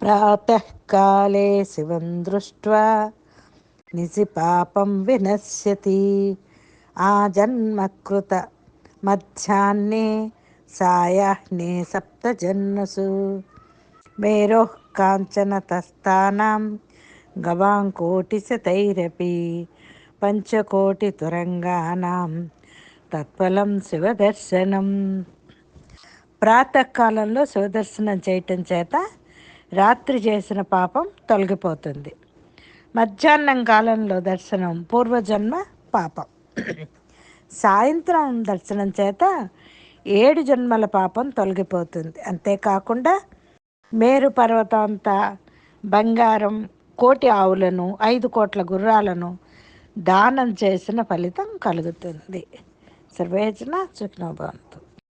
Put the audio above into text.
ప్రాతకాలే శివం దృష్ట్వా. నిశిపాపం వినశ్యతి. ఆ జన్మకృత మధ్యాహ్నే సాయాహ్నే సప్తజన్మసు మేరోః కాంచనతస్థానాం గవాంకోటిశతైరపి పంచకోటితురంగానాం తత్ఫలం శివదర్శనం. ప్రాతకాలంలో శివదర్శనం చేయటం చేత రాత్రి చేసిన పాపం తొలగిపోతుంది. మధ్యాహ్నం కాలంలో దర్శనం పూర్వజన్మ పాపం. సాయంత్రం దర్శనం చేత ఏడు జన్మల పాపం తొలగిపోతుంది. అంతేకాకుండా మేరు పర్వతం అంతా బంగారం కోటి ఆవులను ఐదు కోట్ల గుర్రాలను దానం చేసిన ఫలితం కలుగుతుంది. సర్వేజన సుఖనోభవంతు.